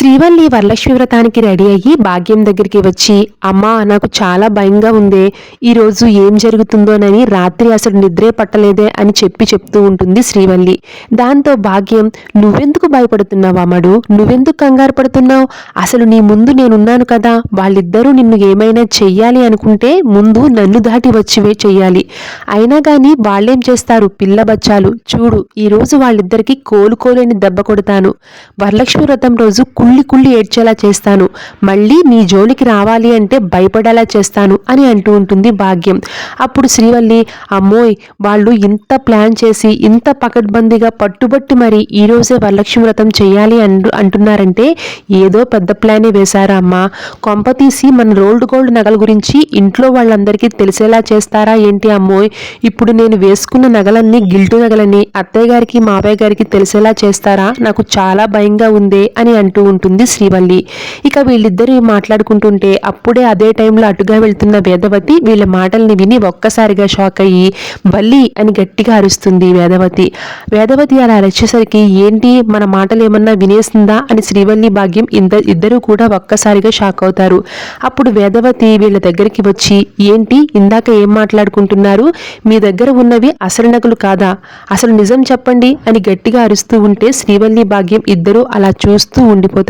శ్రీవల్లి వరలక్ష్మి వ్రతానికి రెడీ అయ్యి భాగ్యం దగ్గరికి వచ్చి అమ్మా నాకు చాలా భయంగా ఉందే. ఈరోజు ఏం జరుగుతుందోనని రాత్రి అసలు నిద్రే పట్టలేదే అని చెప్పి చెప్తూ ఉంటుంది శ్రీవల్లి. దాంతో భాగ్యం నువ్వెందుకు భయపడుతున్నావు అమ్మడు నువ్వెందుకు కంగారు పడుతున్నావు? అసలు నీ ముందు నేనున్నాను కదా. వాళ్ళిద్దరూ నిన్ను ఏమైనా చెయ్యాలి అనుకుంటే ముందు నన్ను దాటి వచ్చివే చెయ్యాలి. అయినా కానీ వాళ్ళేం చేస్తారు? పిల్ల బచ్చాలు. చూడు ఈరోజు వాళ్ళిద్దరికి కోలుకోలేని దెబ్బ కొడతాను. వరలక్ష్మి వ్రతం రోజు కుళ్ళి కుళ్ళి ఏడ్చేలా చేస్తాను. మళ్ళీ నీ జోలికి రావాలి అంటే భయపడేలా చేస్తాను అని అంటూ ఉంటుంది భాగ్యం. అప్పుడు శ్రీవల్లి అమ్మోయ్ వాళ్ళు ఇంత ప్లాన్ చేసి ఇంత పకడ్బందీగా పట్టుబట్టి మరి ఈరోజే వరలక్ష్మి వ్రతం చేయాలి అంటు అంటున్నారంటే ఏదో పెద్ద ప్లానే వేశారా అమ్మా. కొంప తీసి మన రోల్డ్ గోల్డ్ నగల గురించి ఇంట్లో వాళ్ళందరికీ తెలిసేలా చేస్తారా ఏంటి అమ్మోయ్? ఇప్పుడు నేను వేసుకున్న నగలన్నీ గిల్టు నగలని అత్తయ్య గారికి మావయ్య గారికి తెలిసేలా చేస్తారా? నాకు చాలా భయంగా ఉందే అని అంటూ ఉంటుంది శ్రీవల్లి. ఇక వీళ్ళిద్దరూ మాట్లాడుకుంటుంటే అప్పుడే అదే టైంలో అటుగా వెళ్తున్న వేదవతి వీళ్ళ మాటల్ని విని ఒక్కసారిగా షాక్ అయ్యి బల్లి అని గట్టిగా అరుస్తుంది వేదవతి. వేదవతి అలా అరిచేసరికి ఏంటి? మన మాటలు ఏమన్నా వినేసిందా? అని శ్రీవల్లి భాగ్యం ఇద్దరు ఇద్దరూ కూడా ఒక్కసారిగా షాక్ అవుతారు. అప్పుడు వేదవతి వీళ్ళ దగ్గరికి వచ్చి ఏంటి? ఇందాక ఏం మాట్లాడుకుంటున్నారు? మీ దగ్గర ఉన్నవి అసలు నగలు కాదా? అసలు నిజం చెప్పండి అని గట్టిగా అరుస్తూ ఉంటే శ్రీవల్లి భాగ్యం ఇద్దరూ అలా చూస్తూ ఉండిపోతారు.